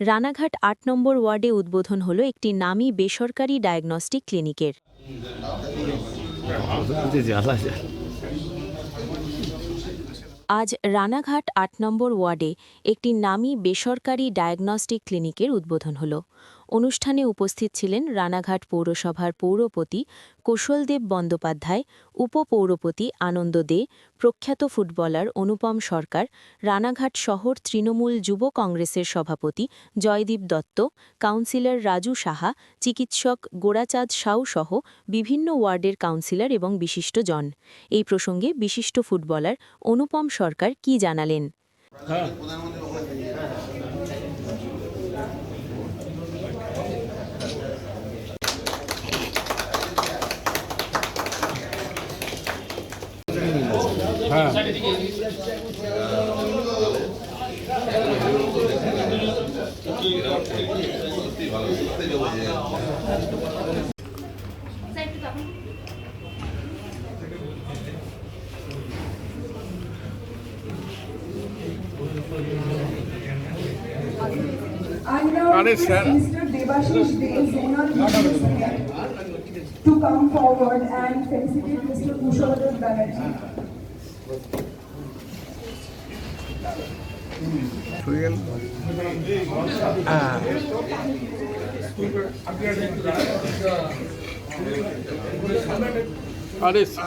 রানাঘাট আট নম্বর ওয়ার্ডে উদ্বোধন হল একটি নামী বেসরকারি ডায়াগনস্টিক ক্লিনিকের। আজ রানাঘাট আট নম্বর ওয়ার্ডে একটি নামী বেসরকারি ডায়াগনস্টিক ক্লিনিকের উদ্বোধন হল। অনুষ্ঠানে উপস্থিত ছিলেন রানাঘাট পৌরসভার পৌরপতি কৌশলদেব বন্দ্যোপাধ্যায়, উপপৌরপতি আনন্দ দে, প্রখ্যাত ফুটবলার অনুপম সরকার, রানাঘাট শহর তৃণমূল যুব কংগ্রেসের সভাপতি জয়দীপ দত্ত, কাউন্সিলর রাজু সাহা, চিকিৎসক গোড়াচাঁদ সাউ সহ বিভিন্ন ওয়ার্ডের কাউন্সিলর এবং বিশিষ্টজন। এই প্রসঙ্গে বিশিষ্ট ফুটবলার অনুপম সরকার কি জানালেন? Sir- Mr. Devashish De, zonal PCS, to come forward and felicitate Mr. Kushaladev Banerjee. fuel ah अरे सर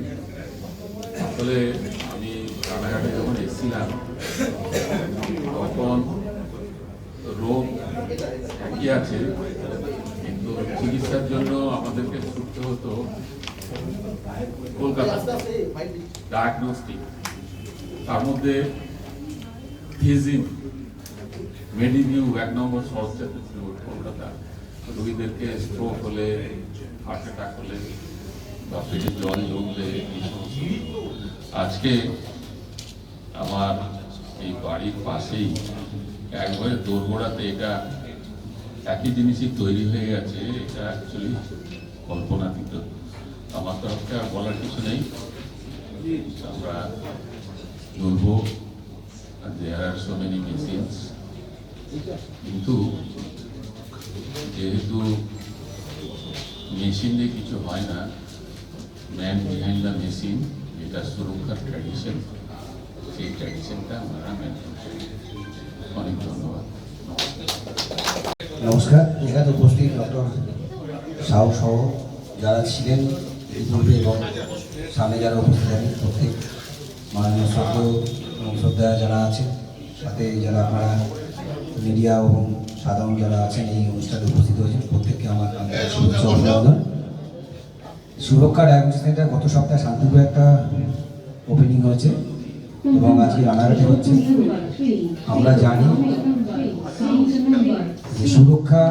আসলে আমি রানাঘাটে যখন এসেছিলাম, তখন রোগ একই আছে, কিন্তু চিকিৎসার জন্য আমাদেরকে ছুটতে হতো কলকাতা। ডায়াগনস্টিক তার মধ্যে ফিজিম মেডিভিউ এক নম্বর ছিল কলকাতা। রোগীদেরকে স্ট্রোক হলে হার্ট অ্যাটাক হলে বা পেটে জল জমলে আজকে আমার এই বাড়ির পাশেই একবারে দোরগোড়াতে এটা একই জিনিসই তৈরি হয়ে গেছে, এটা অ্যাকচুয়ালি কল্পনাতীত আমার তরফ থেকে আর বলার কিছু নেই। আমরা বলব there are so many machines কিন্তু যেহেতু মেশিন দিয়ে কিছু হয় না ম্যান বিহাইন্ড দ্য মেশিন যেটা সুরক্ষার ট্র্যাডিশন সেই ট্র্যাডিশনটা আমরা মেনটেন করি অনেক ধন্যবাদ নমস্কার, এখানে উপস্থিত ডক্টর সাউ সহ যারা ছিলেন ইতিপূর্বে এবং সামনে যারা উপস্থিত আছেন, প্রত্যেক মাননীয় শ্রদ্ধ এবং শ্রদ্ধা যারা আছেন, সাথে যারা আপনারা মিডিয়া এবং সাধারণ যারা আছেন, এই অনুষ্ঠানে উপস্থিত হয়েছেন, প্রত্যেককে আমার শুভেচ্ছা অভিনন্দন। সুরক্ষা ডায়াগনোস্টিক সেন্টার গত সপ্তাহে শান্তিপুরে একটা ওপেনিং হয়েছে এবং আজকে রানাঘাটে হচ্ছে। আমরা জানি যে সুরক্ষা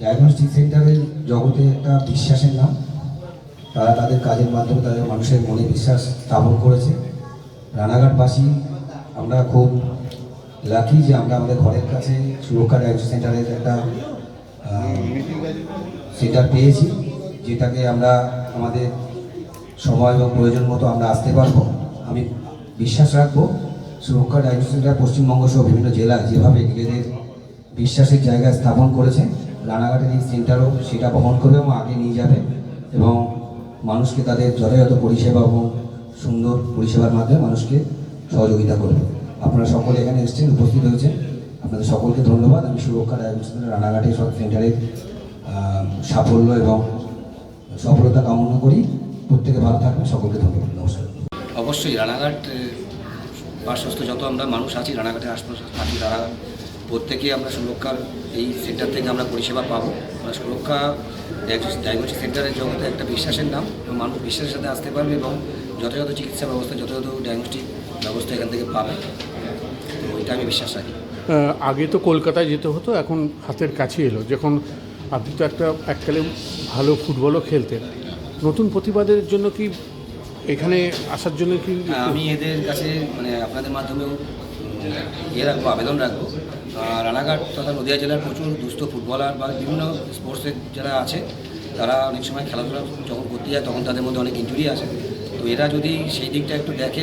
ডায়াগনস্টিক সেন্টারের জগতে একটা বিশ্বাসের নাম। তারা তাদের কাজের মাধ্যমে তাদের মানুষের মনে বিশ্বাস স্থাপন করেছে। রানাঘাটবাসী, আমরা খুব লাকি যে আমরা আমাদের ঘরের কাছে সুরক্ষা ডায়াগনস্টিক সেন্টারের একটা সেন্টার পেয়েছি। যেটাকে আমরা আমাদের সময় এবং প্রয়োজন মতো আমরা আসতে পারব, আমি বিশ্বাস রাখব সুরক্ষা ডায়াগনস্টিক পশ্চিমবঙ্গ সহ বিভিন্ন জেলায় যেভাবে নিজেদের বিশ্বাসের জায়গায় স্থাপন করেছে, রানাঘাটের এই সেন্টারও সেটা বহন করবে এবং আগে নিয়ে যাবে এবং মানুষকে তাদের যথাযথ পরিষেবা এবং সুন্দর পরিষেবার মাধ্যমে মানুষকে সহযোগিতা করবে। আপনারা সকলে এখানে এসেছেন, উপস্থিত হয়েছেন। আপনাদের সকলকে ধন্যবাদ। আমি সুরক্ষা ডায়াগনস্টিক সেন্টার রানাঘাটের সব সেন্টারের সাফল্য এবং সফলতা কামনা করি। প্রত্যেকে ভালো থাকবেন সকলকে ধন্যবাদ। নমস্কার। অবশ্যই রানাঘাট পার্শ্বস্থ যত আমরা মানুষ আছি রানাঘাটের আশপাশে আছি রানাঘাট প্রত্যেকেই আমরা সুরক্ষার এই সেন্টার থেকে আমরা পরিষেবা পাবো। আমরা সুরক্ষা ডায়াগনস্টিক সেন্টারের জগতে একটা বিশ্বাসের নাম। এবং মানুষ বিশ্বাসের সাথে আসতে পারবে এবং যথাযথ চিকিৎসা ব্যবস্থা যথাযথ ডায়াগনস্টিক ব্যবস্থা এখান থেকে পাবে। তো এটা আমি বিশ্বাস রাখি। আগে তো কলকাতায় যেতে হতো এখন হাতের কাছে এলো। যখন আপনি তো একটা এককালে ভালো ফুটবলও খেলতেন। নতুন প্রতিবাদের জন্য কি এখানে আসার জন্য কি হ্যাঁ, আমি এদের কাছে মানে আপনাদের মাধ্যমেও ইয়ে রাখব আবেদন রাখব। রানাঘাট তথা নদীয়া জেলার প্রচুর দুস্থ ফুটবলার বা বিভিন্ন স্পোর্টসের যারা আছে তারা অনেক সময় খেলাধুলা যখন করতে যায় তখন তাদের মধ্যে অনেক ইঞ্জুরি আসে। তো এরা যদি সেই দিকটা একটু দেখে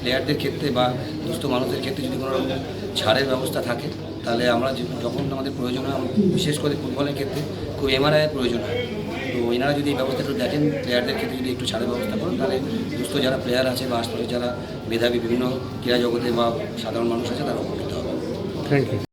প্লেয়ারদের ক্ষেত্রে বা দুস্থ মানুষদের ক্ষেত্রে যদি কোনো রকম ছাড়ের ব্যবস্থা থাকে তাহলে আমরা যখন আমাদের প্রয়োজন হয় বিশেষ করে ফুটবলের ক্ষেত্রে খুব এমআরআইয়ের প্রয়োজন হয়। তো এনারা যদি এই ব্যবস্থা একটু দেখেন, প্লেয়ারদের ক্ষেত্রে যদি একটু ছাড়ের ব্যবস্থা করেন, তাহলে দুস্থ যারা প্লেয়ার আছে বা আশপাশে যারা মেধাবী বিভিন্ন ক্রীড়া জগতে বা সাধারণ মানুষ আছে, তারা উপকৃত হবে। Thank you